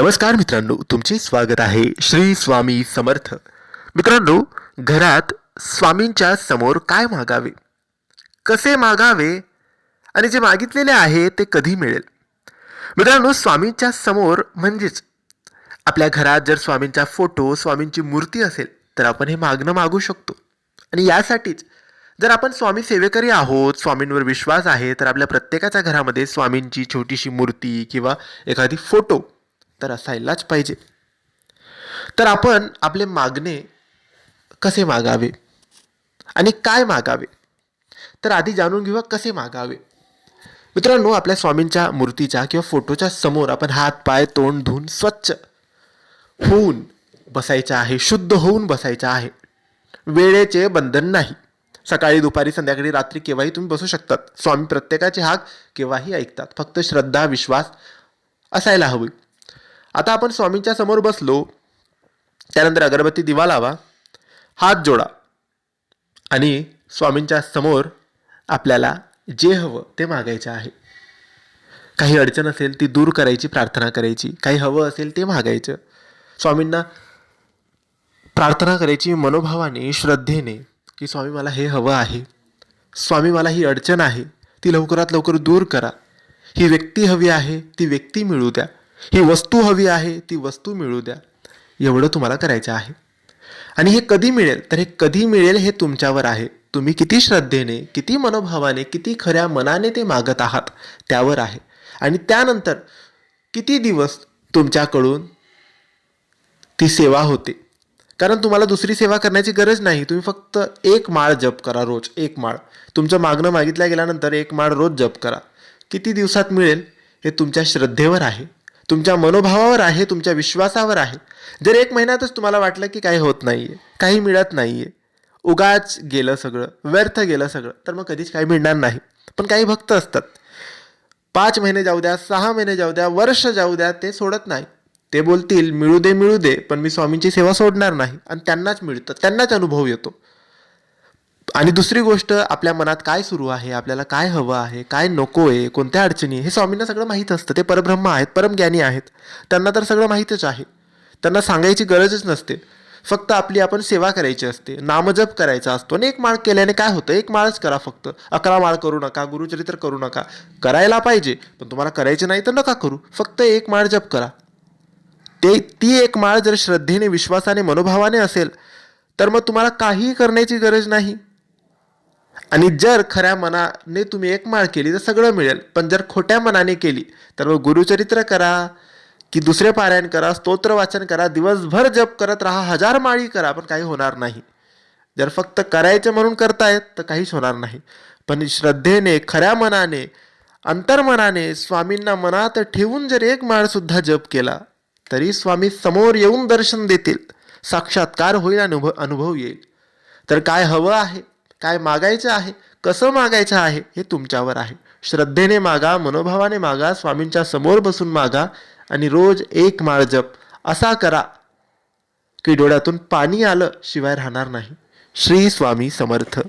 नमस्कार मित्रांनो तुमचे स्वागत आहे श्री स्वामी समर्थ. मित्रांनो घरात स्वामींच्या समोर काय मागावे? कसे मागावे? आणि जे मागितलेले आहे ते कधी मिळेल? मित्रांनो स्वामींच्या समोर म्हणजेच आपल्या घरात जर स्वामींचा फोटो स्वामींची मूर्ती असेल तर आपण हे मागणं मागू शकतो. आणि यासाठीच जर आपण स्वामी सेवेकरी आहोत स्वामींवर विश्वास आहे तर आपल्या प्रत्येकाच्या घरामध्ये स्वामींची छोटीशी मूर्ती किंवा एखादी फोटो तर असायलाच पाहिजे. तर आपण आपले मागणे कसे मागावे? आणि काय मागावे? तर आधी जाणून घेऊया कसे मागावे. मित्रांनो आपल्या स्वामींच्या मूर्तीच्या किंवा फोटोच्या समोर आपण हात पाय तोंड धुवून स्वच्छ होऊन बसायचं आहे शुद्ध होऊन बसायचं आहे. वेळेचे बंधन नाही. सकाळी दुपारी संध्याकाळी रात्री केव्हाही तुम्ही बसू शकतात. स्वामी प्रत्येकाचे हाक केव्हाही ऐकतात. फक्त श्रद्धा विश्वास असायला हवी. आता आपण स्वामींच्या समोर बसलो त्यानंतर अगरबत्ती दिवा लावा हात जोडा आणि स्वामींच्या समोर आपल्याला जे हवं ते मागायचं आहे. काही अडचण असेल ती दूर करायची प्रार्थना करायची. काही हवं असेल ते मागायचं. स्वामींना प्रार्थना करायची मनोभावाने श्रद्धेने की स्वामी मला हे हवं आहे. स्वामी मला ही अडचण आहे. ती लवकरात लवकर दूर करा. ही व्यक्ती हवी आहे ती व्यक्ती मिळू द्या. ही वस्तू हवी आहे ती वस्तू मिळू द्या. एवढं तुम्हाला करायचं आहे. आणि हे कधी मिळेल? तर हे कधी मिळेल हे तुमच्यावर आहे. तुम्ही किती श्रद्धेने किती मनोभावाने किती खऱ्या मनाने ते मागत आहात त्यावर आहे. आणि त्यानंतर किती दिवस तुमच्याकडून ती सेवा होते? कारण तुम्हाला दुसरी सेवा करण्याची गरज नाही. तुम्ही फक्त एक माळ जप करा रोज एक माळ. तुमचं मागणं मागितल्या गेल्यानंतर एक माळ रोज जप करा. किती दिवसात मिळेल हे तुमच्या श्रद्धेवर आहे. तुमच्या मनोभावावर आहे तुमच्या विश्वासावर आहे. जर एक महिन्यातच तुम्हाला वाटलं की काही होत नाही आहे काही मिळत नाही आहे उगाच गेलं सगळं व्यर्थ गेलं सगळं तर मग कधीच काही मिळणार नाही. पण काही भक्त असतात. पाच महिने जाऊ द्या सहा महिने जाऊ द्या वर्ष जाऊ द्या ते सोडत नाही. ते बोलतील मिळू दे मिळू दे पण मी स्वामींची सेवा सोडणार नाही. आणि त्यांनाच मिळतं त्यांनाच अनुभव येतो. आणि दुसरी गोष्ट आपल्या मनात काय सुरू आहे आपल्याला काय हवं आहे काय नको आहे कोणत्या अडचणी आहे, हे स्वामींना सगळं माहीत असतं. ते परब्रह्म आहेत परमज्ञानी आहेत. त्यांना तर सगळं माहीतच आहे. त्यांना सांगायची गरजच नसते. फक्त आपली आपण सेवा करायची असते नामजप करायचा असतो. आणि एक माळ केल्याने काय होतं? एक माळच करा फक्त. अकरा माळ करू नका गुरुचरित्र करू नका. करायला पाहिजे पण तुम्हाला करायचे नाही तर नका करू. फक्त एक माळ जप करा. ते ती एक माळ जर श्रद्धेने विश्वासाने मनोभावाने असेल तर मग तुम्हाला काहीही करण्याची गरज नाही. आणि जर खऱ्या मनाने तुम्ही एक माळ केली तर सगळं मिळेल. पण जर खोट्या मनाने केली तर मग गुरुचरित्र करा की दुसरे पारायण करा स्तोत्र वाचन करा दिवसभर जप करत राहा हजार माळी करा पण काही होणार नाही. जर फक्त करायचं म्हणून करतायत तर काहीच होणार नाही. पण श्रद्धेने खऱ्या मनाने अंतर्मनाने स्वामींना मनात ठेवून जर एक माळसुद्धा जप केला तरी स्वामी समोर येऊन दर्शन देतील. साक्षात्कार होईल अनुभव अनुभव येईल. तर काय हवं आहे? काय मागायचं आहे? कसं मागायचं आहे? हे तुमच्यावर आहे. श्रद्धेने मागा मनोभावाने मागा स्वामींच्या समोर बसून मागा आणि रोज एक माळ जप. असा करा. की डोळ्यातून पाणी आलं शिवाय राहणार नाही. श्री स्वामी समर्थ.